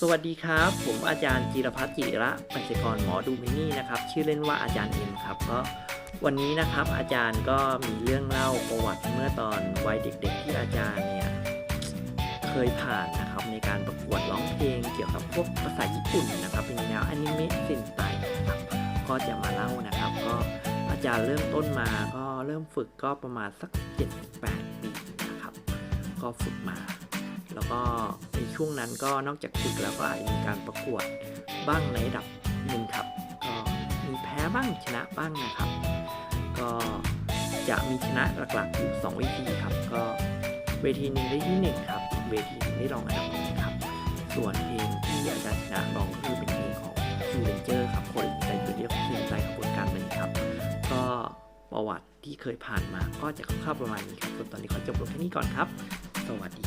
สวัสดีครับ ผมอาจารย์จิรพัฒน์จิระปัญจกรหมอดูมินี่นะครับ ชื่อเล่นว่าอาจารย์เอ็มครับก็วันนี้นะครับอาจารย์ก็มีเรื่องเล่าประวัติเมื่อตอนวัยเด็กๆที่อาจารย์เนี่ยเคยผ่านนะครับในการประกวดร้องเพลงเกี่ยวกับพวกภาษาญี่ปุ่นนะครับ เป็นแนวอนิเมะสินไตนะครับก็จะมาเล่านะครับ ก็อาจารย์เริ่มต้นมาก็เริ่มฝึกก็ประมาณสัก 7-8 ปีนะครับ ก็ฝึกมา แล้วก็ในช่วงนั้นก็นอกจากฝึกแล้วก็อาจจะมีการประกวดบ้างในระดับหนึ่งครับ ก็มีแพ้บ้างชนะบ้างนะครับ ก็จะมีชนะหลักๆอยู่2เวทีครับ ก็เวทีหนึ่งได้ที่หนึ่งครับ เวทีหนึ่งได้รองอันดับหนึ่งครับ ส่วนเพลงที่อาจารย์ชนะรองคือเป็นเพลงของจูเลนเจอร์ครับคนใจตัวเรียกเพลงใจขบวนการเลยครับ ก็ประวัติที่เคยผ่านมาก็จะคร่าวๆประมาณนี้ครับส่วนตอนนี้ขอจบลงแค่นี้ก่อนครับ สวัสดี